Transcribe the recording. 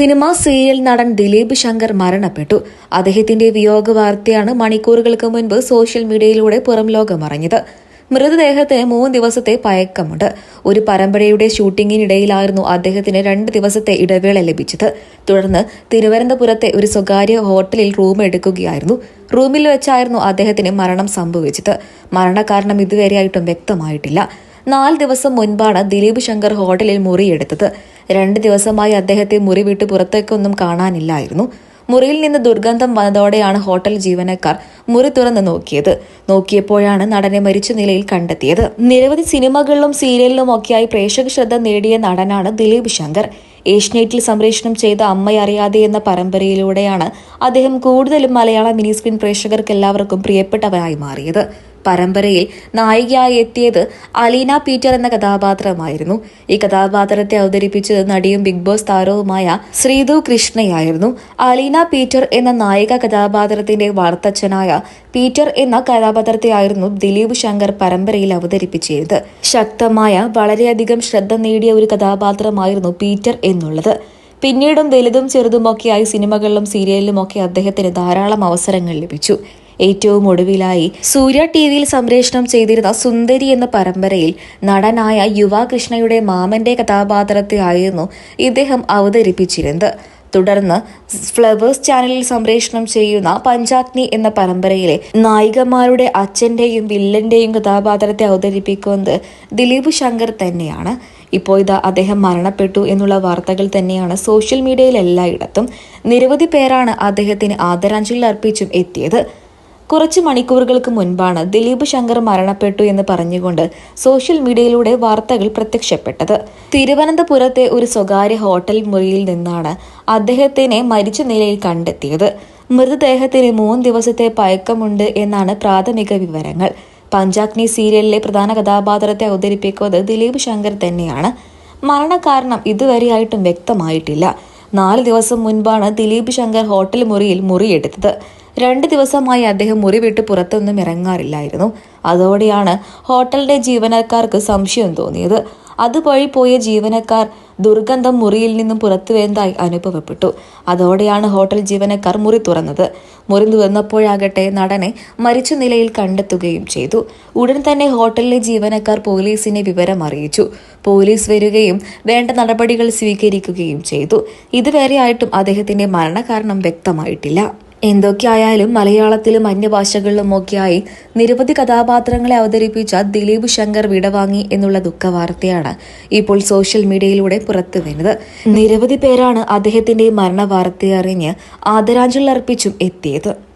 Cinema serial നടൻ ദിലീപ് ശങ്കർ മരണപ്പെട്ടു. അദ്ദേഹത്തിന്റെ വിയോഗ വാർത്തയാണ് മണിക്കൂറുകൾക്ക് മുൻപ് സോഷ്യൽ മീഡിയയിലൂടെ പുറം ലോകമറിഞ്ഞത്. മൃതദേഹത്തിന് മൂന്ന് ദിവസത്തെ പയക്കമുണ്ട് ഒരു പരമ്പരയുടെ ഷൂട്ടിങ്ങിനിടയിലായിരുന്നു അദ്ദേഹത്തിന് രണ്ട് ദിവസത്തെ ഇടവേള ലഭിച്ചത്. തുടർന്ന് തിരുവനന്തപുരത്തെ ഒരു സ്വകാര്യ ഹോട്ടലിൽ റൂം എടുക്കുകയായിരുന്നു. റൂമിൽ വെച്ചായിരുന്നു അദ്ദേഹത്തിന് മരണം സംഭവിച്ചത്. മരണകാരണം ഇതുവരെയായിട്ടും വ്യക്തമായിട്ടില്ല. നാല് ദിവസം മുൻപാണ് ദിലീപ് ശങ്കർ ഹോട്ടലിൽ മുറിയെടുത്തത്. രണ്ട് ദിവസമായി അദ്ദേഹത്തെ മുറി വിട്ട് പുറത്തേക്കൊന്നും കാണാനില്ലായിരുന്നു. മുറിയിൽ നിന്ന് ദുർഗന്ധം വന്നതോടെയാണ് ഹോട്ടൽ ജീവനക്കാർ മുറി തുറന്ന് നോക്കിയത്. നോക്കിയപ്പോഴാണ് നടനെ മരിച്ച നിലയിൽ കണ്ടെത്തിയത്. നിരവധി സിനിമകളിലും സീരിയലിലും ഒക്കെയായി പ്രേക്ഷക ശ്രദ്ധ നേടിയ നടനാണ് ദിലീപ് ശങ്കർ. ഏഷ്യനെറ്റിൽ സംപ്രേഷണം ചെയ്ത അമ്മയറിയാതെ എന്ന പരമ്പരയിലൂടെയാണ് അദ്ദേഹം കൂടുതലും മലയാള മിനി സ്ക്രീൻ പ്രേക്ഷകർക്ക് എല്ലാവർക്കും പ്രിയപ്പെട്ടവരായി മാറിയത്. പരമ്പരയിൽ നായികയായി എത്തിയത് അലീന പീറ്റർ എന്ന കഥാപാത്രമായിരുന്നു. ഈ കഥാപാത്രത്തെ അവതരിപ്പിച്ചത് നടിയും ബിഗ് ബോസ് താരവുമായ ശ്രീതു കൃഷ്ണയായിരുന്നു. അലീന പീറ്റർ എന്ന നായിക കഥാപാത്രത്തിന്റെ വളർത്തച്ഛനായ പീറ്റർ എന്ന കഥാപാത്രത്തെയായിരുന്നു ദിലീപ് ശങ്കർ പരമ്പരയിൽ അവതരിപ്പിച്ചത്. ശക്തമായ വളരെയധികം ശ്രദ്ധ നേടിയ ഒരു കഥാപാത്രമായിരുന്നു പീറ്റർ എന്നുള്ളത്. പിന്നീടും വലുതും ചെറുതുമൊക്കെയായി സിനിമകളിലും സീരിയലിലുമൊക്കെ അദ്ദേഹത്തിന് ധാരാളം അവസരങ്ങൾ ലഭിച്ചു. ഏറ്റവും ഒടുവിലായി സൂര്യ ടി വിയിൽ സംപ്രേഷണം ചെയ്തിരുന്ന സുന്ദരി എന്ന പരമ്പരയിൽ നടനായ യുവാകൃഷ്ണയുടെ മാമന്റെ കഥാപാത്രത്തെ ആയിരുന്നു ഇദ്ദേഹം അവതരിപ്പിച്ചിരുന്നത്. തുടർന്ന് ഫ്ലവേഴ്സ് ചാനലിൽ സംപ്രേഷണം ചെയ്യുന്ന പഞ്ചാഗ്നി എന്ന പരമ്പരയിലെ നായികമാരുടെ അച്ഛന്റെയും വില്ലന്റെയും കഥാപാത്രത്തെ അവതരിപ്പിക്കുന്നത് ദിലീപ് ശങ്കർ തന്നെയാണ്. ഇപ്പോൾ ഇതാ അദ്ദേഹം മരണപ്പെട്ടു എന്നുള്ള വാർത്തകൾ തന്നെയാണ് സോഷ്യൽ മീഡിയയിൽ എല്ലായിടത്തും. നിരവധി പേരാണ് അദ്ദേഹത്തിന് ആദരാഞ്ജലി അർപ്പിച്ചും എത്തിയത്. കുറച്ച് മണിക്കൂറുകൾക്ക് മുൻപാണ് ദിലീപ് ശങ്കർ മരണപ്പെട്ടു എന്ന് പറഞ്ഞുകൊണ്ട് സോഷ്യൽ മീഡിയയിലൂടെ വാർത്തകൾ പ്രത്യക്ഷപ്പെട്ടത്. തിരുവനന്തപുരത്തെ ഒരു സ്വകാര്യ ഹോട്ടൽ മുറിയിൽ നിന്നാണ് അദ്ദേഹത്തിനെ മരിച്ച നിലയിൽ കണ്ടെത്തിയത്. മൃതദേഹത്തിന് മൂന്ന് ദിവസത്തെ പയക്കമുണ്ട് എന്നാണ് പ്രാഥമിക വിവരങ്ങൾ. പഞ്ചാഗ്നി സീരിയലിലെ പ്രധാന കഥാപാത്രത്തെ അവതരിപ്പിക്കുന്നത് ദിലീപ് ശങ്കർ തന്നെയാണ്. മരണകാരണം ഇതുവരെയായിട്ടും വ്യക്തമായിട്ടില്ല. നാല് ദിവസം മുൻപാണ് ദിലീപ് ശങ്കർ ഹോട്ടൽ മുറിയിൽ മുറിയെടുത്തത്. രണ്ട് ദിവസമായി അദ്ദേഹം മുറി വിട്ട് പുറത്തൊന്നും ഇറങ്ങാറില്ലായിരുന്നു. അതോടെയാണ് ഹോട്ടലിന്റെ ജീവനക്കാർക്ക് സംശയം തോന്നിയത്. അതുവഴി പോയ ജീവനക്കാർ ദുർഗന്ധം മുറിയിൽ നിന്നും പുറത്തു വരുന്നതായി അനുഭവപ്പെട്ടു. അതോടെയാണ് ഹോട്ടൽ ജീവനക്കാർ മുറി തുറന്നത്. മുറി തുറന്നപ്പോഴാകട്ടെ നടനെ മരിച്ച നിലയിൽ കണ്ടെത്തുകയും ചെയ്തു. ഉടൻ തന്നെ ഹോട്ടലിലെ ജീവനക്കാർ പോലീസിനെ വിവരം അറിയിച്ചു. പോലീസ് വരികയും വേണ്ട നടപടികൾ സ്വീകരിക്കുകയും ചെയ്തു. ഇതുവരെയായിട്ടും അദ്ദേഹത്തിന്റെ മരണകാരണം വ്യക്തമായിട്ടില്ല. എന്തൊക്കെയായാലും മലയാളത്തിലും അന്യഭാഷകളിലും ഒക്കെയായി നിരവധി കഥാപാത്രങ്ങളെ അവതരിപ്പിച്ച ദിലീപ് ശങ്കർ വിടവാങ്ങി എന്നുള്ള ദുഃഖവാർത്തയാണ് ഇപ്പോൾ സോഷ്യൽ മീഡിയയിലൂടെ പുറത്തു വരുന്നത്. നിരവധി പേരാണ് അദ്ദേഹത്തിന്റെ മരണ വാർത്തയറിഞ്ഞ് ആദരാഞ്ജലി അർപ്പിച്ചും എത്തിയത്.